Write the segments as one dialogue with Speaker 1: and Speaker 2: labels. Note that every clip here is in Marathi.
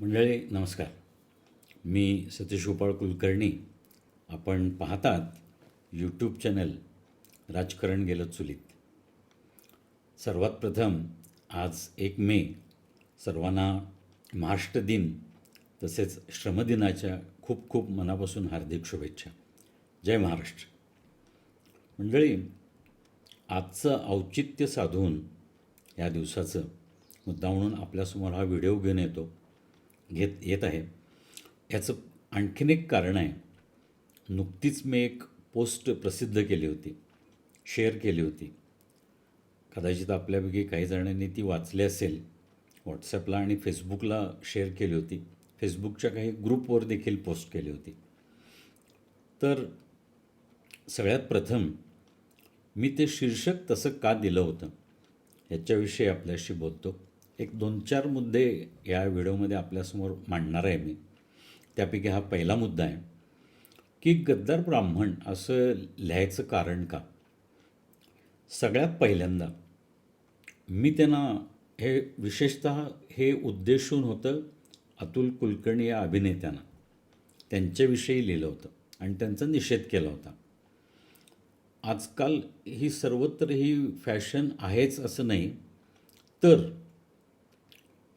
Speaker 1: मंडळी नमस्कार. मी सतीश गोपाळ कुलकर्णी. आपण पाहतात यूट्यूब चॅनल राजकारण गेलं चुलीत. सर्वात प्रथम आज एक मे सर्वांना महाराष्ट्र दिन तसेच श्रमदिनाच्या खूप खूप मनापासून हार्दिक शुभेच्छा. जय महाराष्ट्र. मंडळी आजचं औचित्य साधून या दिवसाचं मुद्दा म्हणून आपल्यासमोर हा व्हिडिओ घेऊन येतो. घेत येत आहे. याचं आणखीन एक कारण आहे. नुकतीच मी एक पोस्ट प्रसिद्ध केली होती. शेअर केली होती. कदाचित आपल्यापैकी काही जणांनी ती वाचली असेल. व्हॉट्सॲपला आणि फेसबुकला शेअर केली होती. फेसबुकच्या काही ग्रुपवर देखील पोस्ट केली होती. तर सगळ्यात प्रथम मी ते शीर्षक तसं का दिलं होतं? याच्याविषयी आपल्याशी बोलतो. एक दोन चार मुद्दे या व्हिडिओमध्ये आपल्यासमोर मांडणार आहे मी. त्यापैकी हा पहिला मुद्दा आहे की गद्दार ब्राह्मण असं लिहायचं कारण का? सगळ्यात पहिल्यांदा मी त्यांना हे विशेषत हे उद्देशून होतं अतुल कुलकर्णी या अभिनेत्यांना त्यांच्याविषयी लिहिलं होतं आणि त्यांचा निषेध केला होता. आजकाल ही सर्वत्र ही फॅशन आहेच असं नाही तर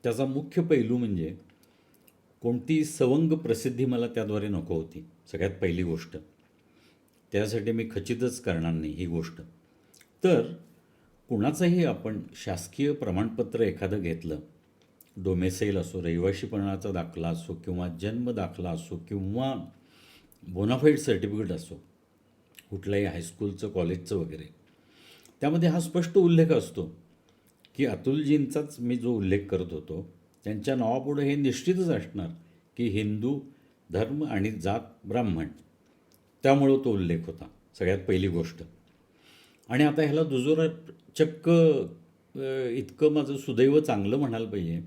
Speaker 1: त्याचा मुख्य पैलू म्हणजे कोणती सवंग प्रसिद्धी मला त्याद्वारे नको होती सगळ्यात पहिली गोष्ट. त्यासाठी मी खचितच करणार नाही ही गोष्ट. तर कुणाचंही आपण शासकीय प्रमाणपत्र एखादं घेतलं डोमेसेल असो रहिवाशीपणाचा दाखला असो किंवा जन्म दाखला असो किंवा बोनाफाईड सर्टिफिकेट असो कुठल्याही हायस्कूलचं कॉलेजचं वगैरे त्यामध्ये हा स्पष्ट उल्लेख असतो. की अतुलजींचाच मी जो उल्लेख करत होतो त्यांच्या नावापुढे हे निश्चितच असणार की हिंदू धर्म आणि जात ब्राह्मण. त्यामुळं तो उल्लेख होता सगळ्यात पहिली गोष्ट. आणि आता ह्याला दुजोरा चक्क इतकं माझं सुदैव चांगलं म्हणायला पाहिजे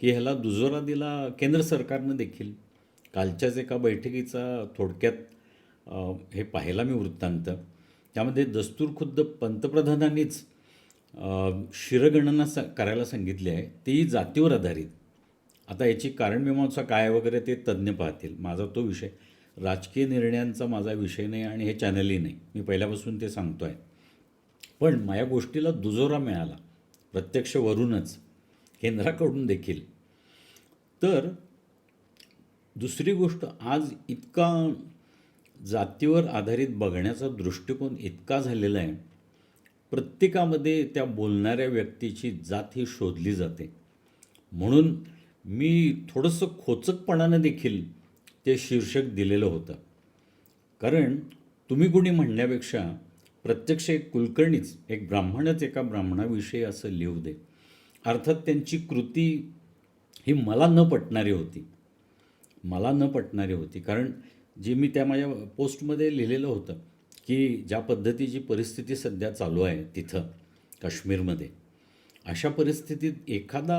Speaker 1: की ह्याला दुजोरा दिला केंद्र सरकारनं देखील. कालच्याच एका बैठकीचा थोडक्यात हे पाहिला मी वृत्तांत. त्यामध्ये दस्तूरखुद्द पंतप्रधानांनीच शिरगणना स करायला सांगितली आहे ती जातीवर आधारित. आता याची कारणमीमांसा काय वगैरे ते तज्ज्ञ पाहतील. माझा तो विषय राजकीय निर्णयांचा माझा विषय नाही आणि हे चॅनलही नाही. मी पहिल्यापासून ते सांगतो आहे पण माझ्या गोष्टीला दुजोरा मिळाला प्रत्यक्ष वरूनच केंद्राकडून देखील. तर दुसरी गोष्ट आज इतका जातीवर आधारित बघण्याचा दृष्टिकोन इतका झालेला आहे प्रत्येकामध्ये त्या बोलणाऱ्या व्यक्तीची जात ही शोधली जाते. म्हणून मी थोडंसं खोचकपणानं देखील ते शीर्षक दिलेलं होतं. कारण तुम्ही कुणी म्हणण्यापेक्षा प्रत्यक्ष एक कुलकर्णीच एक ब्राह्मणच एका ब्राह्मणाविषयी असं लिहू दे. अर्थात त्यांची कृती ही मला न पटणारी होती. मला न पटणारी होती. कारण जी मी त्या माझ्या पोस्टमध्ये लिहिलेलं होतं की ज्या पद्धतीची परिस्थिती सध्या चालू आहे तिथं काश्मीरमध्ये अशा परिस्थितीत एखादा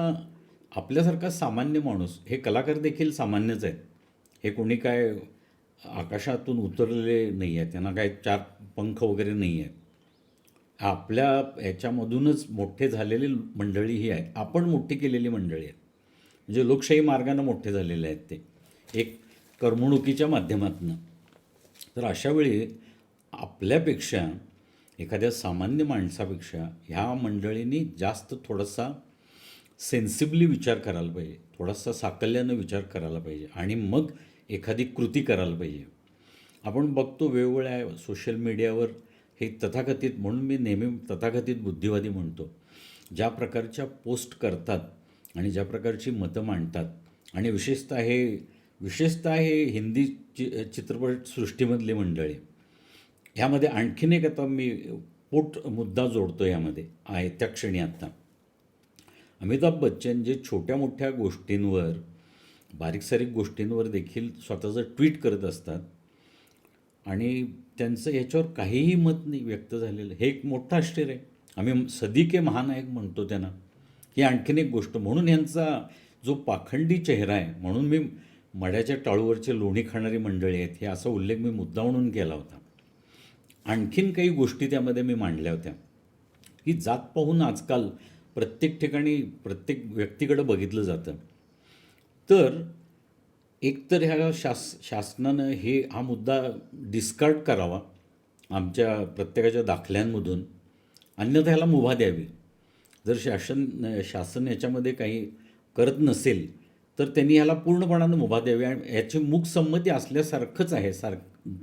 Speaker 1: आपल्यासारखा सामान्य माणूस हे कलाकार देखील सामान्यच आहेत. हे कोणी काय आकाशातून उतरलेले नाही आहेत त्यांना काय चार पंख वगैरे नाही आहेत. आपल्या ह्याच्यामधूनच मोठे झालेली मंडळी ही आहे आपण मोठी केलेली मंडळी आहेत. म्हणजे लोकशाही मार्गानं मोठे झालेले आहेत ते. एक करमणुकीच्या माध्यमातून. तर अशावेळी आपल्यापेक्षा एखाद्या सामान्य माणसापेक्षा ह्या मंडळींनी जास्त थोडासा सेन्सिबली विचार करायला पाहिजे. थोडासा साकल्यानं विचार करायला पाहिजे. आणि मग एखादी कृती करायला पाहिजे. आपण बघतो वेगवेगळ्या सोशल मीडियावर हे तथाकथित म्हणून मी नेहमी तथाकथित बुद्धिवादी म्हणतो. ज्या प्रकारच्या पोस्ट करतात आणि ज्या प्रकारची मतं मांडतात आणि विशेषतः हे विशेषतः हे हिंदी चि चित्रपटसृष्टीमधली मंडळी. ह्यामध्ये आणखीन एक आता मी पोट मुद्दा जोडतो यामध्ये आहे त्या क्षणी आत्ता अमिताभ बच्चन जे छोट्या मोठ्या गोष्टींवर बारीक सारीक गोष्टींवर देखील स्वतःचं ट्विट करत असतात आणि त्यांचं याच्यावर काहीही मत नाही व्यक्त झालेलं. हे एक मोठं आश्चर्य आहे. आम्ही सदिके महानायक म्हणतो त्यांना ही आणखीन एक गोष्ट म्हणून यांचा जो पाखंडी चेहरा आहे म्हणून मी मड्याच्या टाळूवरचे लोणी खाणारी मंडळी आहेत हे असा उल्लेख मी मुद्दा म्हणून केला होता. आणखीन काही गोष्टी त्यामध्ये मी मांडल्या होत्या. ही जात पाहून आजकाल प्रत्येक ठिकाणी प्रत्येक व्यक्तीकडं बघितलं जातं. तर एकतर ह्या शास शासनानं हे हा मुद्दा डिस्कार्ड करावा आमच्या प्रत्येकाच्या दाखल्यांमधून. अन्यथा ह्याला मुभा द्यावी. जर शासन शासन याच्यामध्ये काही करत नसेल तर त्यांनी ह्याला पूर्णपणानं मुभा द्यावी. आणि याची मूकसंमती असल्यासारखंच आहे. सार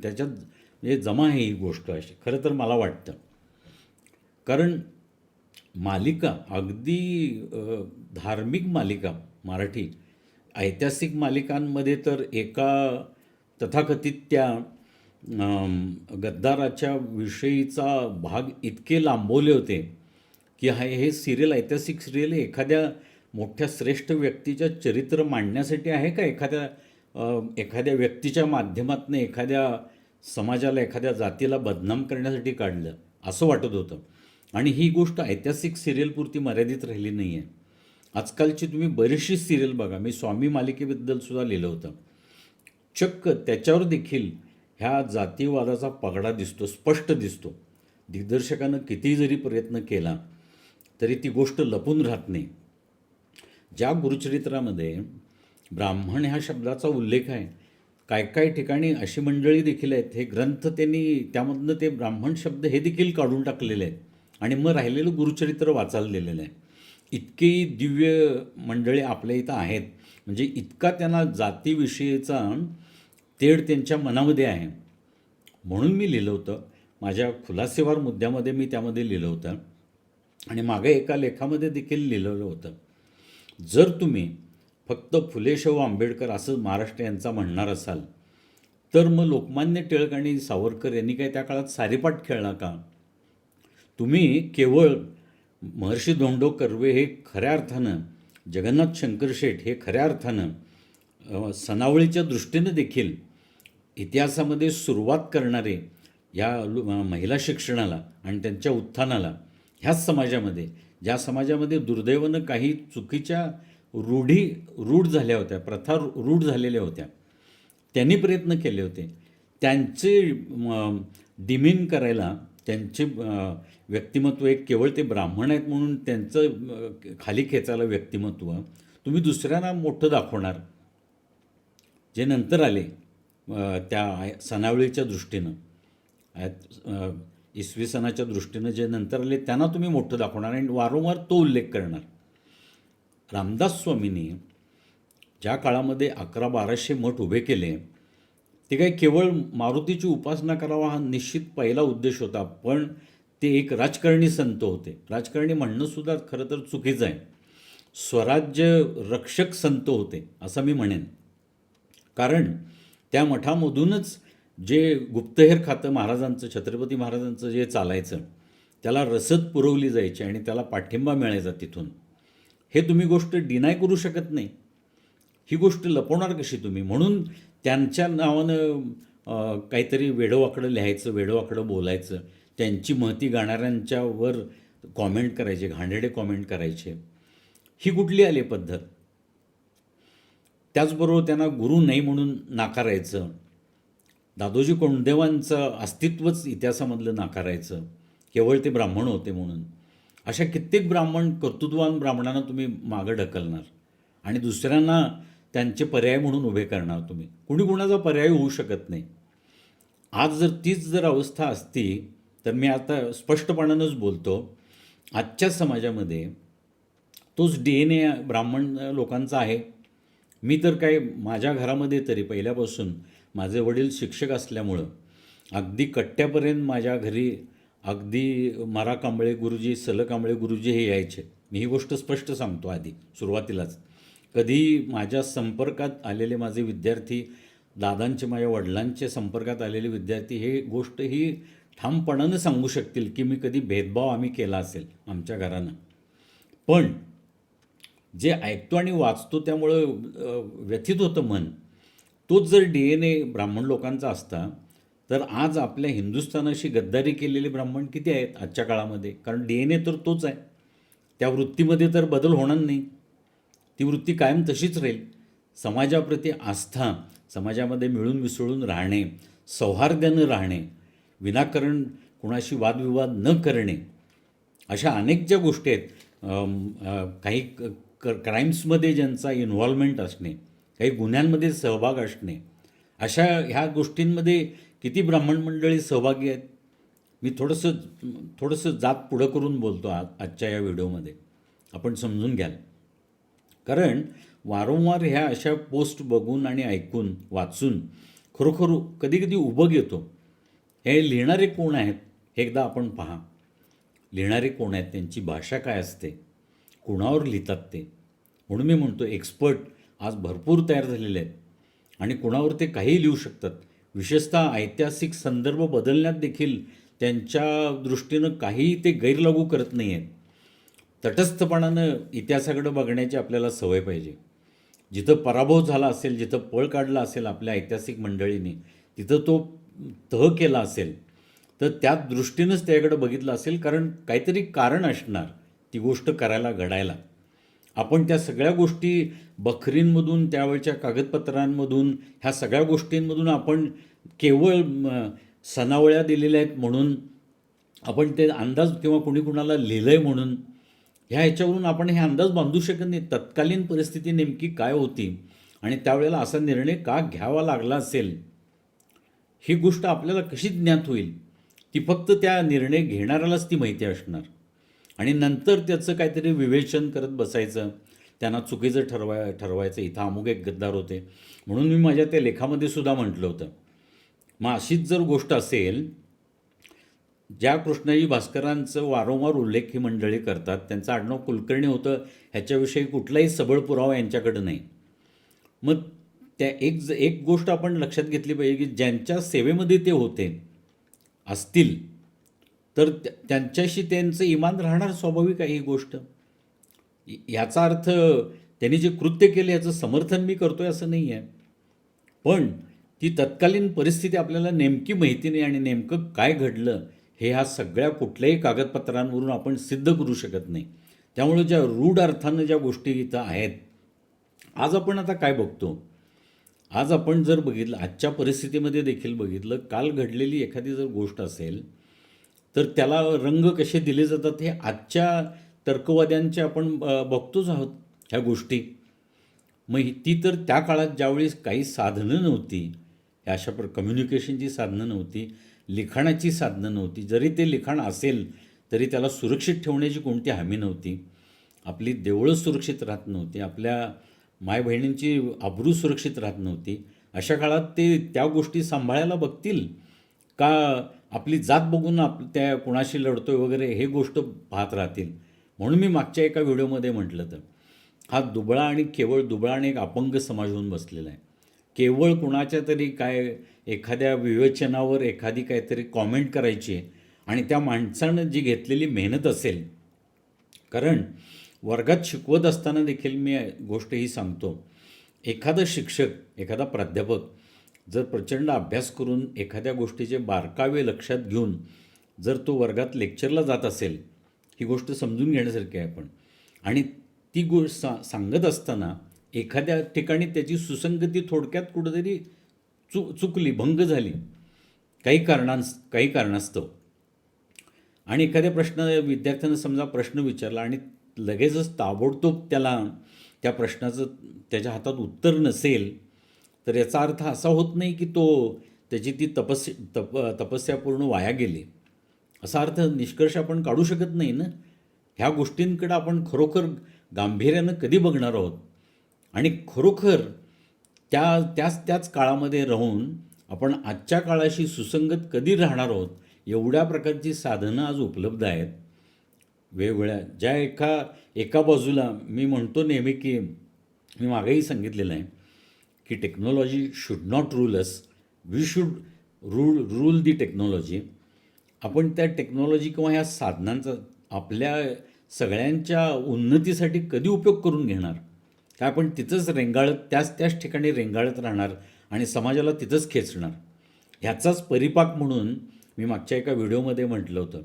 Speaker 1: त्याच्यात म्हणजे जमा आहे ही गोष्ट अशी. खरं तर मला वाटतं. कारण मालिका अगदी धार्मिक मालिका मराठी ऐतिहासिक मालिकांमध्ये तर एका तथाकथित त्या गद्दाराच्या विषयीचा भाग इतके लांबवले होते की हा हे सिरियल ऐतिहासिक सिरियल एखाद्या मोठ्या श्रेष्ठ व्यक्तीच्या चरित्र मांडण्यासाठी आहे का? एखाद्या एखाद्या व्यक्तीच्या माध्यमातून एखाद्या समाजाला एखाद्या जातीला बदनाम करण्यासाठी काढलं असं वाटत होतं. आणि ही गोष्ट ऐतिहासिक सिरियलपुरती मर्यादित राहिली नाही आहे आजकालची तुम्ही बरीचशी सिरियल बघा. मी स्वामी मालिकेबद्दल सुद्धा लिहिलं होतं. चक्क त्याच्यावर देखील ह्या जातीवादाचा पगडा दिसतो स्पष्ट दिसतो. दिग्दर्शकानं कितीही जरी प्रयत्न केला तरी ती गोष्ट लपून राहत नाही. ज्या गुरुचरित्रामध्ये ब्राह्मण ह्या शब्दाचा उल्लेख आहे काय काय ठिकाणी अशी मंडळी देखील आहेत हे ग्रंथ त्यांनी त्यामधनं ते ब्राह्मण शब्द हे देखील काढून टाकलेले आहेत. आणि मग राहिलेलं गुरुचरित्र वाचायला दिलेलं आहे. इतकी दिव्य मंडळी आपल्या इथं आहेत. म्हणजे इतका त्यांना जातीविषयीचा तेढ त्यांच्या मनामध्ये आहे. म्हणून मी लिहिलं होतं. माझ्या खुलासेवार मुद्द्यामध्ये मी त्यामध्ये लिहिलं होतं. आणि मागे एका लेखामध्ये देखील लिहिलेलं होतं. जर तुम्ही फक्त फुलेशाहू आंबेडकर असं महाराष्ट्र यांचा म्हणणार असाल तर मग लोकमान्य टिळक आणि सावरकर यांनी काय त्या काळात सारीपाट खेळला का? तुम्ही केवळ महर्षी धोंडो कर्वे हे खऱ्या अर्थानं जगन्नाथ शंकर शेठ हे खऱ्या अर्थानं सणावळीच्या सनावळीच्या दृष्टीनं देखील इतिहासामध्ये सुरुवात करणारे या महिला शिक्षणाला आणि त्यांच्या उत्थानाला ह्याच समाजामध्ये ज्या समाजामध्ये दुर्दैवानं काही चुकीच्या रूढी रूढ झाल्या होत्या प्रथा रूढ झालेल्या होत्या. त्यांनी प्रयत्न केले होते. त्यांचे डिमिन करायला त्यांचे व्यक्तिमत्व एक केवळ ते ब्राह्मण आहेत म्हणून त्यांचं खाली खेचायला व्यक्तिमत्व. तुम्ही दुसऱ्यांना मोठं दाखवणार. जे नंतर आले त्या सणावळीच्या दृष्टीनं. इसवी सणाच्या दृष्टीनं जे नंतर आले त्यांना तुम्ही मोठं दाखवणार आणि वारंवार तो उल्लेख करणार. रामदास स्वामींनी ज्या काळामध्ये अकरा बाराशे मठ उभे केले ते काही केवळ मारुतीची उपासना करावा हा निश्चित पहिला उद्देश होता पण ते एक राजकारणी संत होते. राजकारणी म्हणणंसुद्धा खरं तर चुकीचं आहे. स्वराज्य रक्षक संत होते असं मी म्हणेन. कारण त्या मठामधूनच जे गुप्तहेर खातं महाराजांचं छत्रपती महाराजांचं जे चालायचं त्याला रसद पुरवली जायची आणि त्याला पाठिंबा मिळायचा तिथून. हे तुम्ही गोष्ट डिनाय करू शकत नाही. ही गोष्ट लपवणार कशी तुम्ही? म्हणून त्यांच्या नावानं काहीतरी वेडोवाकडं लिहायचं वेडोवाकडं बोलायचं. त्यांची महती गाणाऱ्यांच्यावर कॉमेंट करायचे घाणेरडे कॉमेंट करायचे. ही कुठली आली पद्धत? त्याचबरोबर त्यांना गुरु नाही म्हणून नाकारायचं. दादोजी कोंडदेवांचं अस्तित्वच इतिहासामधलं नाकारायचं. केवळ ते ब्राह्मण होते म्हणून. अशा कित्येक ब्राह्मण कर्तृत्ववान ब्राह्मणांना तुम्ही मागं ढकलणार. आणि दुसऱ्यांना त्यांचे पर्याय म्हणून उभे करणार तुम्ही. कुणी कुणाचा पर्याय होऊ शकत नाही. आज जर तीच जर अवस्था असती तर मी आता स्पष्टपणानंच बोलतो. आजच्या समाजामध्ये तोच डी एन ए ब्राह्मण लोकांचा आहे. मी तर काय माझ्या घरामध्ये तरी पहिल्यापासून माझे वडील शिक्षक असल्यामुळं अगदी कट्ट्यापर्यंत माझ्या घरी अगदी मारा कांबळे गुरुजी सल कांबळे गुरुजी हे यायचे. मी ही गोष्ट स्पष्ट सांगतो आधी सुरुवातीलाच. कधी माझ्या संपर्कात आलेले माझे विद्यार्थी दादांचे माझ्या वडिलांचे संपर्कात आलेले विद्यार्थी हे गोष्ट ही ठामपणानं सांगू शकतील की मी कधी भेदभाव आम्ही केला असेल आमच्या घरानं. पण जे ऐकतो आणि वाचतो त्यामुळं व्यथित होतं मन. तोच जर डी एन ए ब्राह्मण लोकांचा असता तर आज आपल्या हिंदुस्थानाशी गद्दारी केलेले ब्राह्मण किती आहेत आजच्या काळामध्ये? कारण डी एन ए तर तोच आहे. त्या वृत्तीमध्ये तर बदल होणार नाही. ती वृत्ती कायम तशीच राहील. समाजाप्रती आस्था समाजामध्ये मिळून मिसळून राहणे सौहार्द्यानं राहणे विनाकारण कुणाशी वादविवाद न करणे अशा अनेक ज्या गोष्टी आहेत काही क क क्राईम्समध्ये ज्यांचा इन्व्हॉल्वमेंट असणे काही गुन्ह्यांमध्ये सहभाग असणे अशा ह्या गोष्टींमध्ये किती ब्राह्मण मंडळी सहभागी आहेत? मी थोडंसं थोडंसं जात पुढं करून बोलतो आ आजच्या या व्हिडिओमध्ये. आपण समजून घ्याल. कारण वारंवार ह्या अशा पोस्ट बघून आणि ऐकून वाचून खरोखर कधी कधी उबग येतो. हे लिहिणारे कोण आहेत हे एकदा आपण पहा. लिहिणारे कोण आहेत त्यांची भाषा काय असते? कोणावर लिहितात ते? म्हणून मी म्हणतो एक्सपर्ट आज भरपूर तयार झालेले आहेत. आणि कोणावर ते काहीही लिहू शकतात. विशेषतः ऐतिहासिक संदर्भ बदलण्यात देखील त्यांच्या दृष्टीनं काहीही ते गैरलागू करत नाही आहेत तटस्थपणानं इतिहासाकडे बघण्याची आपल्याला सवय पाहिजे. जिथं पराभव झाला असेल जिथं पळ काढला असेल आपल्या ऐतिहासिक मंडळीने तिथं तो तह केला असेल तर त्या दृष्टीनंच त्याकडे बघितलं असेल कारण काहीतरी कारण असणार ती गोष्ट करायला घडायला. आपण त्या सगळ्या गोष्टी बखरींमधून त्यावेळच्या कागदपत्रांमधून ह्या सगळ्या गोष्टींमधून आपण केवळ सनावळ्या दिलेल्या आहेत म्हणून आपण ते अंदाज किंवा कुणी कुणाला लिहिलं आहे म्हणून ह्या ह्याच्यावरून आपण हे अंदाज बांधू शकत नाही. तत्कालीन परिस्थिती नेमकी काय होती आणि त्यावेळेला असा निर्णय का घ्यावा लागला असेल ही गोष्ट आपल्याला कशी ज्ञात होईल? ती फक्त त्या निर्णय घेणाऱ्यालाच ती माहिती असणार. आणि नंतर त्याचं काहीतरी विवेचन करत बसायचं. त्यांना चुकीचं ठरवाय ठरवायचं. इथं अमुक एक गद्दार होते. म्हणून मी माझ्या त्या लेखामध्ये सुद्धा म्हटलं होतं. मग अशीच जर गोष्ट असेल ज्या कृष्णाजी भास्करांचं वारंवार उल्लेख ही मंडळी करतात त्यांचं आडनाव कुलकर्णी होतं ह्याच्याविषयी कुठलाही सबळ पुरावा यांच्याकडे नाही. मग त्या एक ज एक गोष्ट आपण लक्षात घेतली पाहिजे की ज्यांच्या सेवेमध्ये ते होते असतील तर त्यांच्याशी त्यांचं इमान राहणार स्वाभाविक आहे ही गोष्ट. याचा अर्थ त्यांनी जे कृत्य केले याचं समर्थन मी करतोय असं नाही आहे पण ती तत्कालीन परिस्थिती आपल्याला नेमकी माहिती नाही आणि नेमकं काय घडलं हे ह्या सगळ्या कुठल्याही कागदपत्रांवरून आपण सिद्ध करू शकत नाही. त्यामुळे ज्या रूढ अर्थानं ज्या गोष्टी इथं आहेत आज आपण आता काय बघतो? आज आपण जर बघितलं आजच्या परिस्थितीमध्ये देखील बघितलं काल घडलेली एखादी जर गोष्ट असेल तर त्याला रंग कसे दिले जातात हे आजच्या तर्कवाद्यांचे आपण बघतोच आहोत ह्या गोष्टी. मग ती तर त्या काळात ज्यावेळेस काही साधनं नव्हती ह्या अशा प्र कम्युनिकेशनची साधनं नव्हती लिखाणाची साधनं नव्हती जरी ते लिखाण असेल तरी त्याला सुरक्षित ठेवण्याची कोणती हमी नव्हती. आपली देवळं सुरक्षित राहत नव्हती आपल्या माय बहिणींची आबरू सुरक्षित राहत नव्हती. अशा काळात ते त्या गोष्टी सांभाळायला बघतील का आपली जात बघून आप त्या कुणाशी लढतोय वगैरे हे गोष्ट पाहत राहतील. म्हणून मी मागच्या एका व्हिडिओमध्ये म्हटलं तर हा दुबळा आणि केवळ दुबळा आणि एक अपंग समाज होऊन बसलेला आहे. केवळ कुणाच्या तरी काय एखाद्या विवेचनावर एखादी काहीतरी कॉमेंट करायची आहे आणि त्या माणसानं जी घेतलेली मेहनत असेल कारण वर्गात शिकवत असताना देखील मी गोष्ट ही सांगतो. एखादा शिक्षक एखादा प्राध्यापक जर प्रचंड अभ्यास करून एखाद्या गोष्टीचे बारकावे लक्षात घेऊन जर तो वर्गात लेक्चरला जात असेल ही गोष्ट समजून घेण्यासारखी आहे आपण. आणि ती गोष्ट सा सांगत असताना एखाद्या ठिकाणी त्याची सुसंगती थोडक्यात कुठंतरी चु चुकली भंग झाली. काही कारणांस काही कारणास्तव. आणि एखाद्या प्रश्न विद्यार्थ्यानं समजा प्रश्न विचारला आणि लगेचच ताबडतोब त्याला त्या प्रश्नाचं त्याच्या हातात उत्तर नसेल तर याचा अर्थ असा होत नाही की तो त्याची ती तपस् तप तपस्या पूर्ण वाया गेली. असा अर्थ निष्कर्ष आपण काढू शकत नाही ना? ह्या गोष्टींकडं आपण खरोखर गांभीर्यानं कधी बघणार आहोत? आणि खरोखर त्या त्याच त्याच काळामध्ये राहून आपण आजच्या काळाशी सुसंगत कधी राहणार आहोत? एवढ्या प्रकारची साधनं आज उपलब्ध आहेत. वेगवेगळ्या ज्या एका एका बाजूला मी म्हणतो नेहमी की मी मागेही सांगितलेलं आहे की technology should not rule us we should rule rule the technology आपण त्या टेक्नॉलॉजी किंवा ह्या साधनांचा आपल्या सगळ्यांच्या उन्नतीसाठी कधी उपयोग करून घेणार? काय आपण तिथंच रेंगाळत त्याच त्याच ठिकाणी रेंगाळत राहणार आणि समाजाला तिथंच खेचणार? ह्याचाच परिपाक म्हणून मी मागच्या एका व्हिडिओमध्ये म्हटलं होतं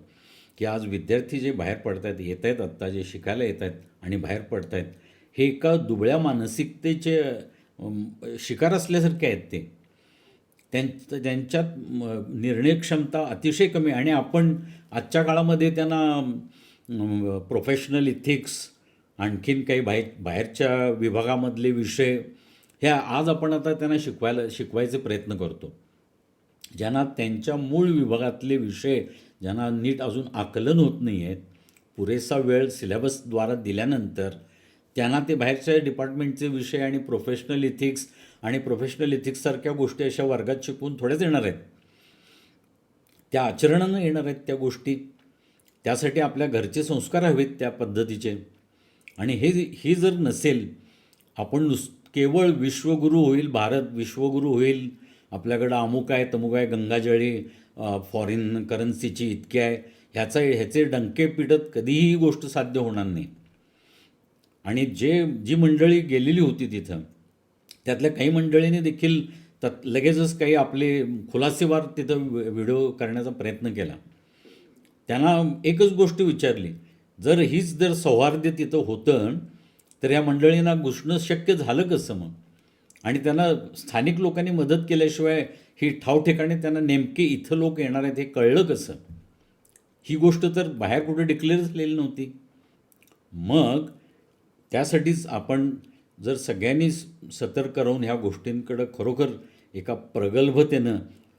Speaker 1: की आज विद्यार्थी जे बाहेर पडत आहेत येत आहेत आत्ता जे शिकायला येत आहेत आणि बाहेर पडत आहेत हे एका दुबळ्या मानसिकतेचे शिकार असल्यासारखे आहेत ते. त्यां त्यांच्यात निर्णयक्षमता निर्णय क्षमता अतिशय कमी आहे. आणि आपण आजच्या काळामध्ये त्यांना प्रोफेशनल इथिक्स आणखीन काही बाहेर बाहेरच्या विभागामधले विषय हे आज आपण आता त्यांना शिकवायला शिकवायचे प्रयत्न करतो. ज्यांना त्यांच्या मूळ विभागातले विषय ज्यांना नीट अजून आकलन होत नाही आहेत पुरेसा वेळ सिलेबसद्वारा दिल्यानंतर त्यांना ते बाहेरच्या डिपार्टमेंटचे विषय आणि प्रोफेशनल इथिक्स आणि प्रोफेशनल इथिक्ससारख्या गोष्टी अशा वर्गात शिकवून थोड्याच येणार आहेत. त्या आचरणानं येणार आहेत त्या गोष्टी. त्यासाठी आपल्या घरचे संस्कार हवेत त्या पद्धतीचे. आणि हे ही जर नसेल आपण नुस केवळ विश्वगुरू होईल भारत विश्वगुरू होईल आपल्याकडं अमुक आहे तमुक आहे गंगाजळी फॉरेन करन्सीची इतकी आहे ह्याचा ह्याचे डंके पिटत कधीही ही गोष्ट साध्य होणार नाही. आणि जे जी मंडळी गेलेली होती तिथं त्यातल्या काही मंडळींनी देखील तत् लगेचच काही आपले खुलासेवार तिथं व्हिडिओ करण्याचा प्रयत्न केला. त्यांना एकच गोष्ट विचारली जर हीच जर सौहार्द तिथं होतं तर या मंडळींना घुसणं शक्य झालं कसं मग? आणि त्यांना स्थानिक लोकांनी मदत केल्याशिवाय ही ठावठिकाणी त्यांना नेमके इथं लोक येणार आहेत हे कळलं कसं? ही गोष्ट तर बाहेर कुठे डिक्लेअर झालेली नव्हती. मग त्यासाठीच आपण जर सगळ्यांनी स- सतर्क राहून ह्या गोष्टींकडं खरोखर एका प्रगल्भतेनं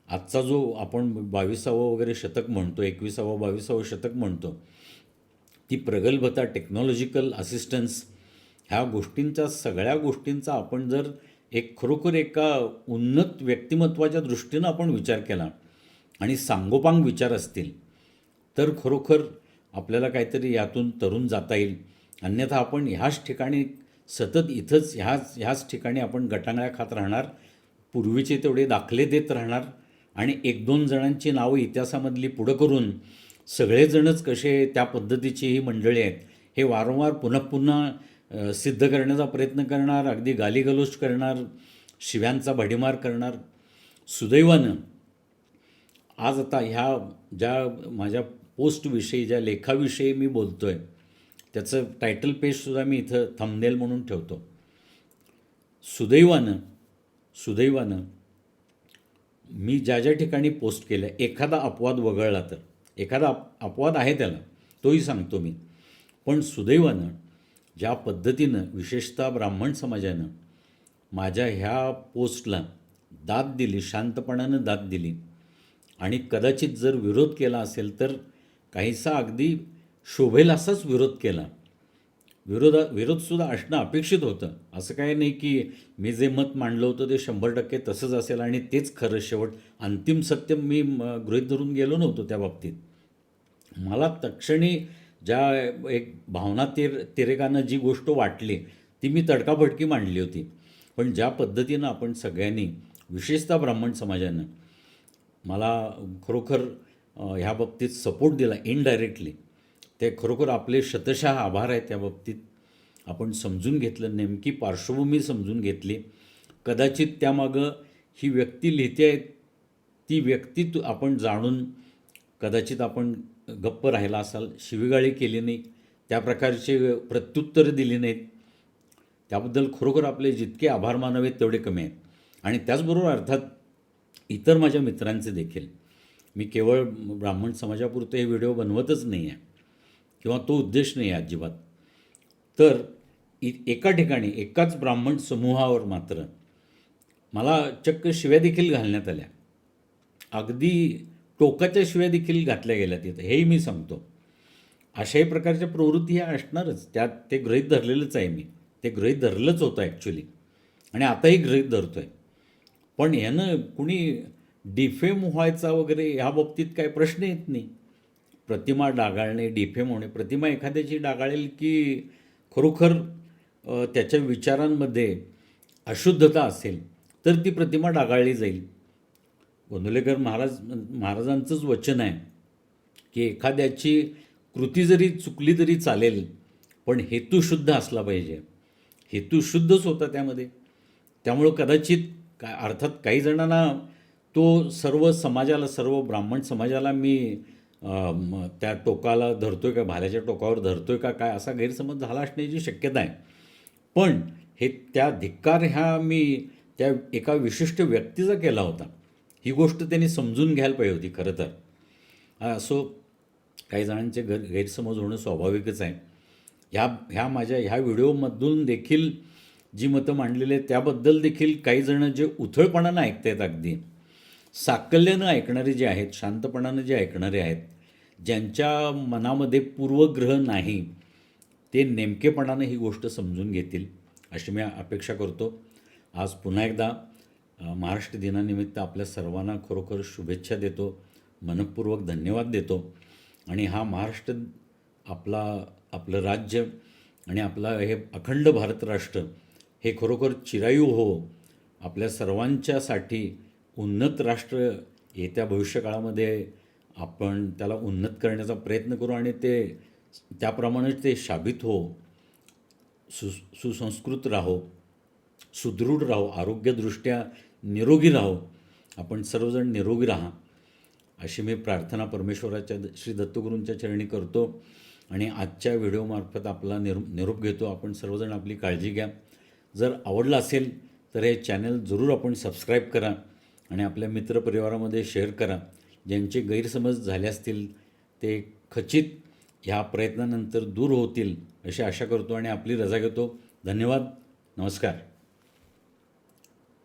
Speaker 1: आजचा जो आपण बावीसावं वगैरे शतक म्हणतो एकविसावं बावीसावं शतक म्हणतो ती प्रगल्भता टेक्नॉलॉजिकल असिस्टन्स ह्या गोष्टींचा सगळ्या गोष्टींचा आपण जर एक खरोखर एका उन्नत व्यक्तिमत्वाच्या दृष्टीनं आपण विचार केला आणि सांगोपांग विचार असतील तर खरोखर आपल्याला काहीतरी यातून तरुण जाता येईल. अन्यथा आपण ह्याच ठिकाणी सतत इथंच ह्याच ह्याच ठिकाणी आपण गटांगळ्या खात राहणार पूर्वीचे तेवढे दाखले देत राहणार आणि एक दोन जणांची नावं इतिहासामधली पुढं करून सगळेजणच कसे त्या पद्धतीची ही मंडळी आहेत हे वारंवार पुन्हा पुन्हा सिद्ध करण्याचा प्रयत्न करणार अगदी गालीगलोच करणार शिव्यांचा भडीमार करणार. सुदैवानं आज आता ह्या ज्या माझ्या पोस्टविषयी ज्या लेखाविषयी मी बोलतो आहे त्याचं टायटल पेजसुद्धा मी इथं थंबनेल म्हणून ठेवतो. सुदैवानं सुदैवानं मी ज्या ज्या ठिकाणी पोस्ट केलं एखादा अपवाद वगळला तर एखादा अप अपवाद आहे त्याला तोही सांगतो मी. पण सुदैवानं ज्या पद्धतीनं विशेषतः ब्राह्मण समाजानं माझ्या ह्या पोस्टला दाद दिली शांतपणानं दाद दिली आणि कदाचित जर विरोध केला असेल तर काहीसा अगदी शोभेल असाच विरोध केला. विरोधा विरोधसुद्धा असणं अपेक्षित होतं. असं काही नाही की मी जे मत मांडलं होतं ते शंभर टक्के तसंच असेल आणि तेच खरं शेवट अंतिम सत्य मी म, गृहीत धरून गेलो नव्हतो त्या बाबतीत. मला तक्षणी ज्या एक भावना तेर तिरेकानं जी गोष्ट वाटली ती मी तडकाफडकी मांडली होती. पण ज्या पद्धतीनं आपण सगळ्यांनी विशेषतः ब्राह्मण समाजानं मला खरोखर ह्या बाबतीत सपोर्ट दिला इनडायरेक्टली ते खरोखर आपले शतशः आभार आहे त्या बाबतीत. आपण समजून घेतलं नेमकी पार्श्वभूमी समजून घेतली. कदाचित त्यामागं ही व्यक्ती लिहिते आहे ती व्यक्ती तू आपण जाणून कदाचित आपण गप्प राहिला असाल शिवीगाळी केली नाही त्या प्रकारचे प्रत्युत्तरं दिली नाहीत. त्याबद्दल खरोखर आपले जितके आभार मानावेत तेवढे कमी आहेत. आणि त्याचबरोबर अर्थात इतर माझ्या मित्रांचे देखील. मी केवळ ब्राह्मण समाजापुरते हे व्हिडिओ बनवतच नाही आहे किंवा तो उद्देश नाही आहे अजिबात. तर इ एका ठिकाणी एकाच ब्राह्मण समूहावर मात्र मला चक्क शिव्या देखील घालण्यात आल्या. अगदी टोकाच्या शिव्या देखील घातल्या गेल्या तिथं हेही मी सांगतो. अशाही प्रकारच्या प्रवृत्ती ह्या असणारच. त्यात ते गृहीत धरलेलंच आहे मी. ते गृहीत धरलंच होतं ॲक्च्युली आणि आताही गृहीत धरतो आहे पण ह्यानं कुणी डिफेम व्हायचा वगैरे ह्या बाबतीत काय प्रश्न येत नाही. प्रतिमा डागाळणे डिफेम होणे प्रतिमा एखाद्याची डागाळेल की खरोखर त्याच्या विचारांमध्ये अशुद्धता असेल तर ती प्रतिमा डागाळली जाईल. गोंदवलेकर महाराज महाराजांचंच वचन आहे की एखाद्याची कृती जरी चुकली तरी चालेल पण हेतू शुद्ध असला पाहिजे. हेतू शुद्धच होता त्यामध्ये. त्यामुळं कदाचित काय अर्थात काही जणांना तो सर्व समाजाला सर्व ब्राह्मण समाजाला मी त्या टोकाला धरतोय का भाल्याच्या टोकावर धरतोय का काय असा गैरसमज झाला असण्याची शक्यता आहे. पण हे त्या धिक्कार ह्या मी त्या एका विशिष्ट व्यक्तीचा केला होता. ही गोष्ट त्यांनी समजून घ्यायला पाहिजे होती खरं तर. असो काही जणांचे गैर गैरसमज होणं स्वाभाविकच आहे. ह्या ह्या माझ्या ह्या व्हिडिओमधून देखील जी मतं मांडलेली आहेत त्याबद्दल देखील काही जणं जे उथळपणानं ऐकतायत अगदी. साकल्यानं ऐकणारे जे आहेत शांतपणानं जे ऐकणारे आहेत ज्यांच्या मनामध्ये पूर्वग्रह नाही ते नेमकेपणानं ही गोष्ट समजून घेतील अशी मी अपेक्षा करतो. आज पुन्हा एकदा महाराष्ट्र दिनानिमित्त आपल्या सर्वांना खरोखर शुभेच्छा देतो मनपूर्वक धन्यवाद देतो. आणि हा महाराष्ट्र आपला आपलं राज्य आणि आपला हे अखंड भारत राष्ट्र हे खरोखर चिरायू हो आपल्या सर्वांच्यासाठी उन्नत राष्ट्र येत्या भविष्यकाळामध्ये आपण त्याला उन्नत करण्याचा प्रयत्न करू आणि ते त्याप्रमाणेच ते शाबित हो सु सुसंस्कृत राहो सुदृढ राहो आरोग्यदृष्ट्या निरोगी राहो आपण सर्वजण निरोगी राहा अशी मी प्रार्थना परमेश्वराच्या द- श्री दत्तगुरूंच्या चरणी करतो आणि आजच्या व्हिडिओमार्फत आपला निरो निरोप घेतो. आपण सर्वजण आपली काळजी घ्या. जर आवडलं असेल तर हे चॅनल जरूर आपण सबस्क्राईब करा. आणि आपल्या मित्रपरिवारामध्ये शेअर करा. ज्यांचे गैरसमज झाले असतील ते खचित ह्या प्रयत्नानंतर दूर होतील अशी आशा करतो आणि आपली रजा घेतो. धन्यवाद. नमस्कार.